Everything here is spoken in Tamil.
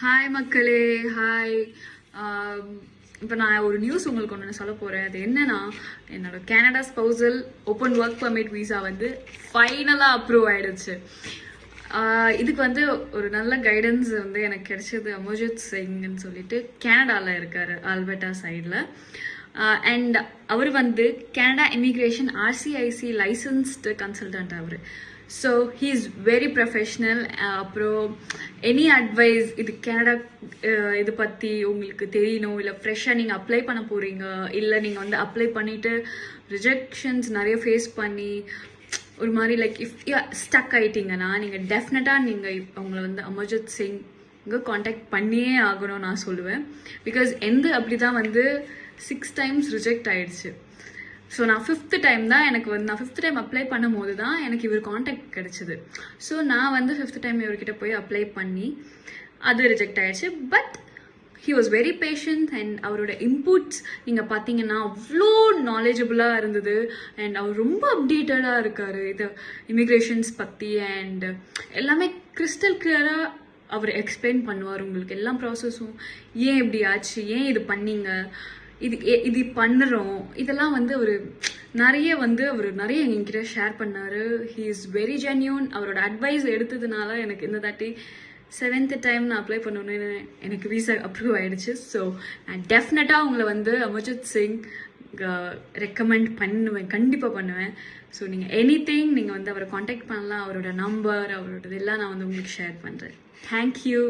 ஹாய் மக்களே. ஹாய் um, இப்போ நான் ஒரு நியூஸ் உங்களுக்கு ஒன்று சொல்ல போகிறேன் அது என்னன்னா என்னோட Canada spousal open work permit visa வந்து ஃபைனலாக அப்ரூவ் ஆயிடுச்சு. Uh, இதுக்கு வந்து ஒரு நல்ல கைடன்ஸ் வந்து எனக்கு கிடைச்சது அமோஜித் சிங்னு சொல்லிட்டு கனடாவில் இருக்கார் ஆல்பர்டா சைடில் அண்ட் அவர் வந்து Canada immigration RCIC licensed consultant our. So he is very professional அப்புறம் எனி அட்வைஸ் இது கனடா இது பற்றி உங்களுக்கு தெரியணும்? இல்லை ஃப்ரெஷ்ஷாக நீங்கள் அப்ளை பண்ண போகிறீங்க இல்லை நீங்கள் வந்து அப்ளை பண்ணிவிட்டு ரிஜெக்ஷன்ஸ் நிறைய ஃபேஸ் பண்ணி ஒரு மாதிரி லைக் இஃப் ஸ்டக் ஆகிட்டீங்கன்னா நீங்கள் டெஃபினட்டாக நீங்கள் அவங்கள வந்து அமர்ஜித் சிங் காண்டாக்ட் பண்ணியே ஆகணும் நான் சொல்லுவேன். பிகாஸ் எந்த அப்படி தான் வந்து சிக்ஸ் டைம்ஸ் ரிஜெக்ட் ஆயிடுச்சு. ஸோ நான் ஃபிஃப்த்து டைம் தான் எனக்கு வந்து நான் ஃபிஃப்த் டைம் அப்ளை பண்ணும்போது தான் எனக்கு இவர் காண்டாக்ட் கிடைச்சிது. ஸோ நான் வந்து ஃபிஃப்த் டைம் இவர்கிட்ட போய் அப்ளை பண்ணி அது ரிஜெக்ட் ஆயிடுச்சு. But he was very patient and அவரோட இன்புட்ஸ் நீங்கள் பார்த்தீங்கன்னா அவ்வளோ நாலேஜபிளாக இருந்தது. அண்ட் அவர் ரொம்ப அப்டேட்டடாக இருக்கார். இது இமிக்ரேஷன்ஸ் பற்றி அண்ட் எல்லாமே கிறிஸ்டல் கிளியராக அவர் எக்ஸ்பிளைன் பண்ணுவார். உங்களுக்கு எல்லா ப்ராசஸும் ஏன் இப்படி ஆச்சு? ஏன் இது பண்ணீங்க? இது ஏ- இது பண்ணுறோம் இதெல்லாம் வந்து அவர் நிறைய வந்து அவர் நிறைய என்கிட்ட ஷேர் பண்ணார். ஹீ இஸ் வெரி ஜென்யூன் அவரோட அட்வைஸ் எடுத்ததுனால எனக்கு இந்த தாட்டி செவன்த் டைம் நான் அப்ளை பண்ணணும்னு எனக்கு விசா அப்ரூவ் ஆயிடுச்சு. ஸோ நான் டெஃபினட்டாக உங்களை வந்து அமர்ஜித் சிங் ரெக்கமெண்ட் பண்ணுவேன். கண்டிப்பாக பண்ணுவேன். ஸோ நீங்கள் எனி திங் நீங்கள் வந்து அவரை காண்டாக்ட் பண்ணலாம். அவரோட நம்பர் அவரோட இதெல்லாம் நான் வந்து உங்களுக்கு ஷேர் பண்ணுறேன் தேங்க்யூ